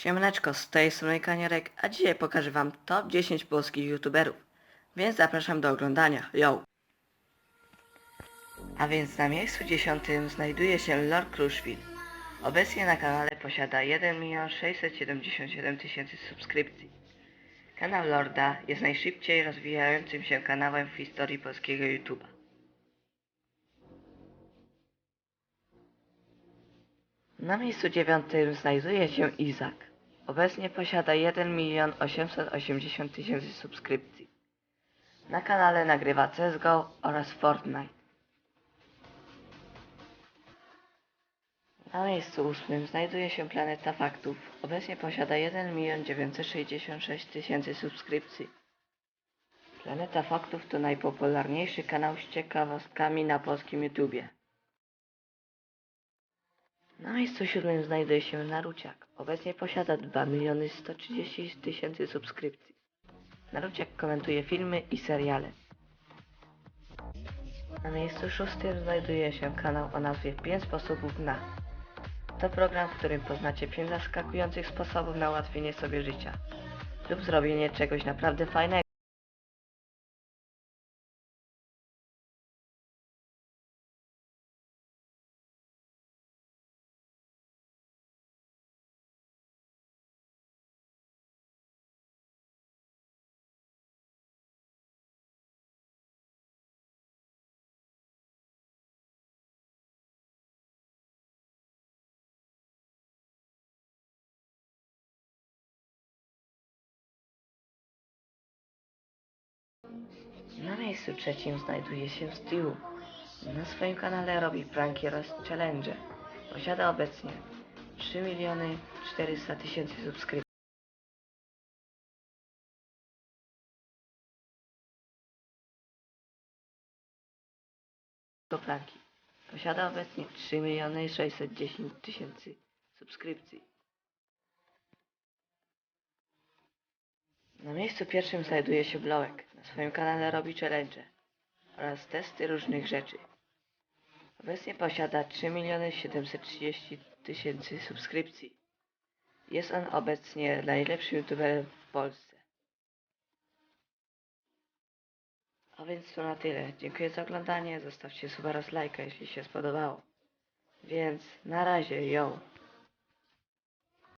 Siemaneczko, z tej strony Kaniarek, a dzisiaj pokażę wam top 10 polskich youtuberów. Więc zapraszam do oglądania, yo! A więc na miejscu dziesiątym znajduje się Lord Kruszwil. Obecnie na kanale posiada 1 677 tysięcy subskrypcji. Kanał Lorda jest najszybciej rozwijającym się kanałem w historii polskiego YouTube'a. Na miejscu dziewiątym znajduje się Izak. Obecnie posiada 1 milion 880 tysięcy subskrypcji. Na kanale nagrywa CSGO oraz Fortnite. Na miejscu ósmym znajduje się Planeta Faktów. Obecnie posiada 1 milion 966 tysięcy subskrypcji. Planeta Faktów to najpopularniejszy kanał z ciekawostkami na polskim YouTubie. Na miejscu siódmym znajduje się Naruciak. Obecnie posiada 2 miliony 130 tysięcy subskrypcji. Naruciak komentuje filmy i seriale. Na miejscu szóstym znajduje się kanał o nazwie 5 sposobów na. To program, w którym poznacie 5 zaskakujących sposobów na ułatwienie sobie życia lub zrobienie czegoś naprawdę fajnego. Na miejscu trzecim znajduje się Stu. Na swoim kanale robi pranki oraz challenge. Posiada obecnie 3 miliony 400 tysięcy subskrypcji. pranki. Posiada obecnie 3 miliony 610 tysięcy subskrypcji. Na miejscu pierwszym znajduje się Blowek. Na swoim kanale robi challenge oraz testy różnych rzeczy. Obecnie posiada 3 miliony 730 tysięcy subskrypcji. Jest on obecnie najlepszym youtuberem w Polsce. A więc to na tyle. Dziękuję za oglądanie. Zostawcie suba oraz lajka, jeśli się spodobało. Więc na razie, yo!